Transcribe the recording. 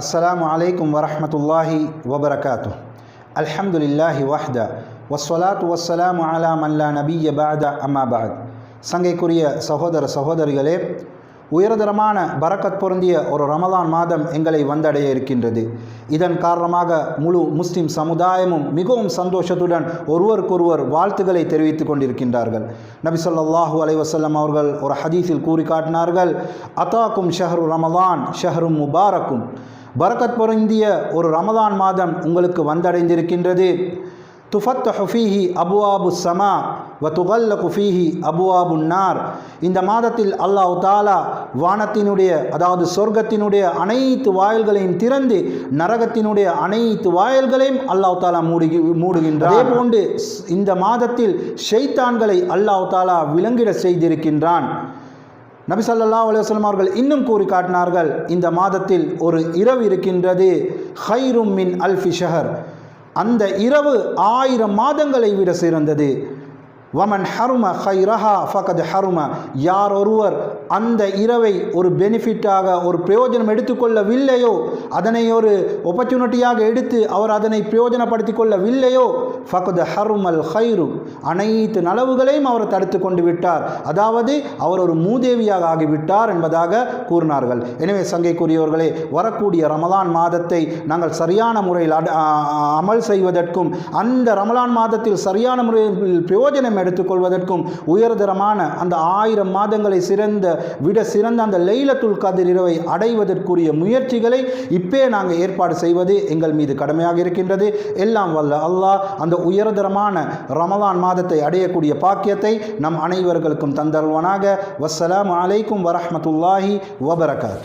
அஸ்ஸலாமு அலைக்கும் வரமத்துல்லாஹி வபரகாத்து அல்ஹம்துலில்லாஹி வஹ்தா வஸ்ஸலாத்து வஸ்ஸலாமு அலா மல்லா நபிய பாதா அம்மாபாத் சங்கைக்குரிய சகோதர சகோதரிகளே உயர்தரமான பரக்கத் பொருந்திய ஒரு ரமலான் மாதம் எங்களை வந்தடைய இருக்கின்றது. இதன் காரணமாக முழு முஸ்லிம் சமுதாயமும் மிகவும் சந்தோஷத்துடன் ஒருவருக்கொருவர் வாழ்த்துக்களை தெரிவித்துக் கொண்டிருக்கின்றார்கள். நபி சொல்லாஹூ அலைவசல்லம் அவர்கள் ஒரு ஹதீஸில் கூறி காட்டினார்கள் அத்தாக்கும் ஷஹரு ரமலான் ஷஹரும் முபாரக்கும். பரக்கத் பொருந்திய ஒரு ரமதான் மாதம் உங்களுக்கு வந்தடைந்திருக்கின்றது. துஃபத்தஹு ஃபீஹி அபுவாபு சமா வ துகல்ல குஃபீஹி அபுவாபு நார் இந்த மாதத்தில் அல்லாஹ் தாலா வானத்தினுடைய அதாவது சொர்க்கத்தினுடைய அனைத்து வாயில்களையும் திறந்து நரகத்தினுடைய அனைத்து வாயில்களையும் அல்லாஹ் தாலா மூடி மூடுகின்றார் அதே போன்று இந்த மாதத்தில் ஷெய்தான்களை அல்லாஹ் தாலா விளங்கிட செய்திருக்கின்றான். நபிசல்லா அலுவலம் அவர்கள் இன்னும் கூறி காட்டினார்கள் இந்த மாதத்தில் ஒரு இரவு இருக்கின்றது ஹைரும் மின் அல்ஃபி ஷஹர். அந்த இரவு ஆயிரம் மாதங்களை விட சிறந்தது. வமன் ஹரும ஹைரஹா ஃபகத் ஹரும யார் ஒருவர் அந்த இரவை ஒரு பெனிஃபிட்டாக ஒரு பிரயோஜனம் எடுத்துக்கொள்ளவில்லையோ அதனை ஒரு ஒப்பர்ச்சுனிட்டியாக எடுத்து அவர் அதனை பிரயோஜனப்படுத்திக் கொள்ளவில்லையோ ஃபகத் ஹருமல் ஹைரு அனைத்து நலவுகளையும் அவர் தடுத்து கொண்டு விட்டார் அதாவது அவர் ஒரு மூதேவியாக ஆகிவிட்டார் என்பதாக கூறினார்கள் எனவே சங்கைக்குரியவர்களே வரக்கூடிய ரமலான் மாதத்தை நாங்கள் சரியான முறையில் அட- அமல் செய்வதற்கும் அந்த ரமலான் மாதத்தில் சரியான முறையில் பிரயோஜனம் எடுத்துக்கொள்வதற்கும் உயர்தரமான அந்த ஆயிரம் மாதங்களை சிறந்த விட சிறந்த அந்த லைலத்துல் கதிர் இரவை அடைவதற்குரிய முயற்சிகளை இப்பே நாங்கள் ஏற்பாடு செய்வது எங்கள் மீது கடமையாக இருக்கின்றது. எல்லாம் வல்ல அல்லாஹ் அந்த உயர்தரமான ரமலான் மாதத்தை அடையக்கூடிய பாக்கியத்தை நம் அனைவர்களுக்கும் தந்தருவனாக வசலாம் அலைக்கும் வரமத்துல்லாஹி வபரகாத்.